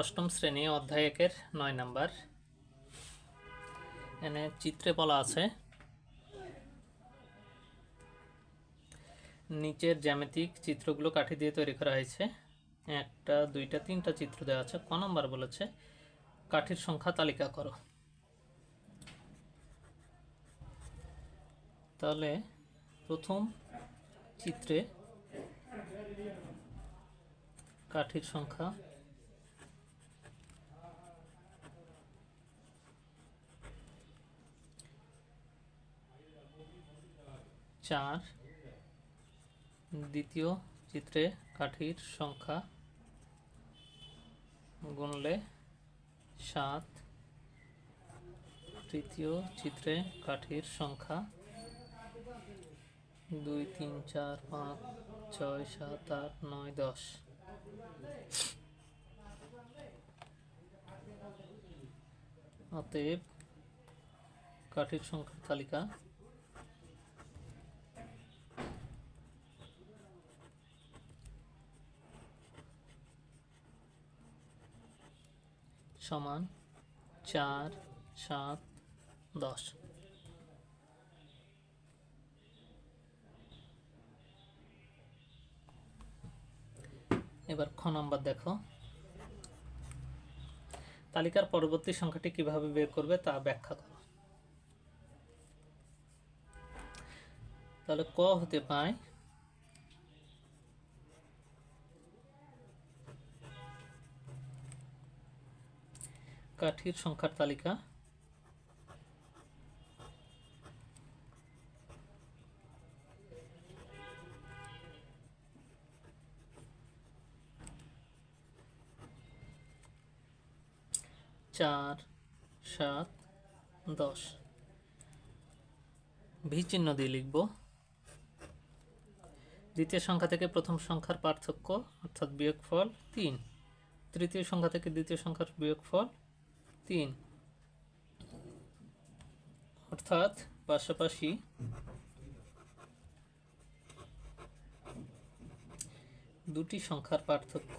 অষ্টম শ্রেণি অধ্যায় একের নয় নাম্বার। এখানে চিত্রে বলা আছে, নিচের জ্যামিতিক চিত্রগুলো কাঠি দিয়ে তৈরি করা হয়েছে। একটা, দুইটা, তিনটা চিত্র দেওয়া আছে। ক নম্বর বলেছে, কাঠির সংখ্যা তালিকা করো। তাহলে প্রথম চিত্রে কাঠির সংখ্যা চার। দ্বিতীয় চিত্রে কাঠির সংখ্যা গুনলে সাত। তৃতীয় চিত্রে কাঠির সংখ্যা দুই, তিন, চার, পাঁচ, ছয়, সাত, আট, নয়, দশ। অতএব কাঠির সংখ্যার তালিকা সমান চার, সাত, দশ। এবার খ নম্বর দেখো। তালিকার পরবর্তী সংখ্যাটি কীভাবে বের করবে তা ব্যাখ্যা করো। তাহলে ক হতে পায় কাঠির সংখ্যার তালিকা। চার, সাত, দশ। ভি চিহ্ন দিয়ে লিখব। দ্বিতীয় সংখ্যা থেকে প্রথম সংখ্যার পার্থক্য, অর্থাৎ বিয়োগফল তিন। তৃতীয় সংখ্যা থেকে দ্বিতীয় সংখ্যার বিয়োগফল তিন। অর্থাৎ পাশাপাশি দুটি সংখ্যার পার্থক্য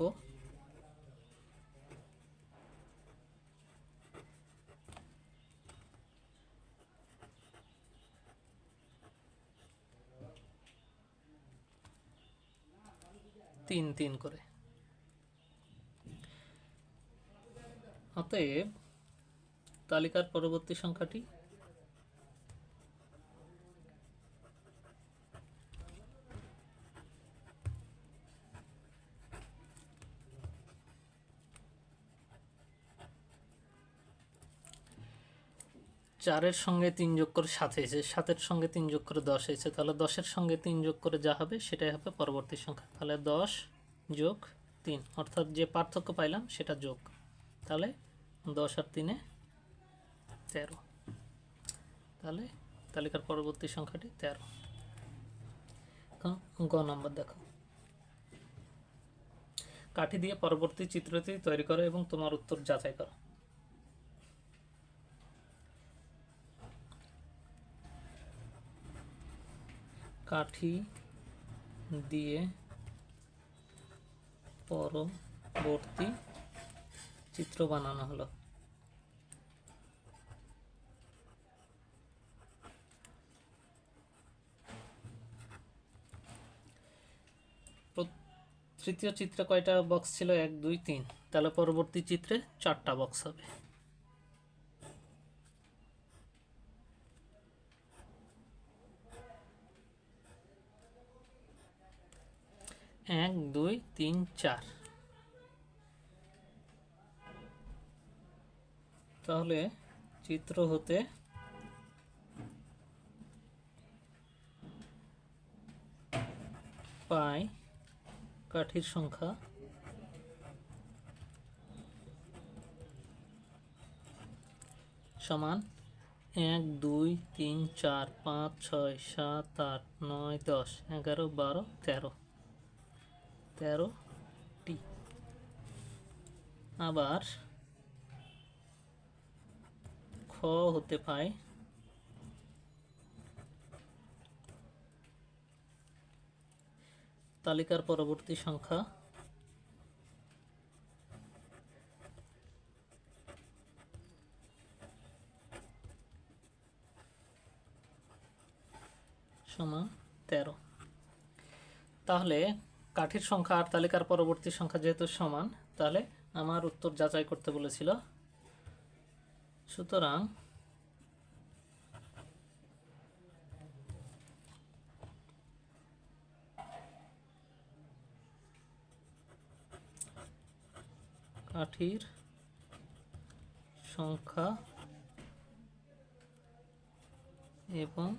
তিন তিন করে। অতএব তালিকার পরবর্তী সংখ্যাটি? চারের সঙ্গে তিন যোগ করে সাত হয়েছে, সাতের সঙ্গে তিন যোগ করে দশ হয়েছে, তাহলে দশের সঙ্গে তিন যোগ করে যা হবে সেটাই হবে পরবর্তী সংখ্যা, তাহলে দশ যোগ তিন, অর্থাৎ যে পার্থক্য পাইলাম সেটা যোগ, তাহলে দশ আর তিনে তেরো। তাহলে তালিকার পরবর্তী সংখ্যাটি তেরো। গ নম্বর দেখো। কাঠি দিয়ে পরবর্তী চিত্রটি তৈরি করো এবং তোমার উত্তর যাচাই করো। কাঠি দিয়ে পরবর্তী চিত্র বানানো হলো। তৃতীয় চিত্রে কয়টা বক্স ছিল? এক, দুই, তিন। তাহলে পরবর্তী চিত্রে চারটা বক্স হবে। এক, দুই, তিন, চার। তাহলে চিত্র হতে পাই কাঠির সংখ্যা। সমান এক, দুই, তিন, চার, পাঁচ, ছয়, সাত, আট, নয়, দশ, এগারো, বারো, তেরো। তেরোটি। আবার খ হতে পায় তালিকার পরবর্তী সংখ্যা। সমান তেরো। তাহলে কাঠির সংখ্যা আর তালিকার পরবর্তী সংখ্যা যেহেতু সমান, তাহলে আমার উত্তর যাচাই করতে বলেছিল। সুতরাং কাঠির সংখ্যা এবং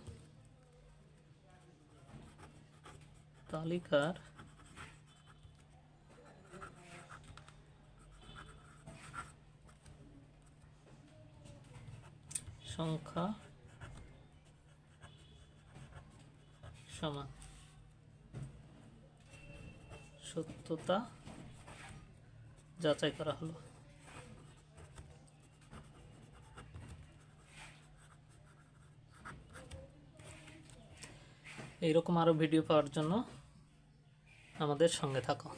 তালিকার সংখ্যা সমান সত্যতা যাচাই করা হলো। এইরকম আরও ভিডিও পাওয়ার জন্য আমাদের সঙ্গে থাকো।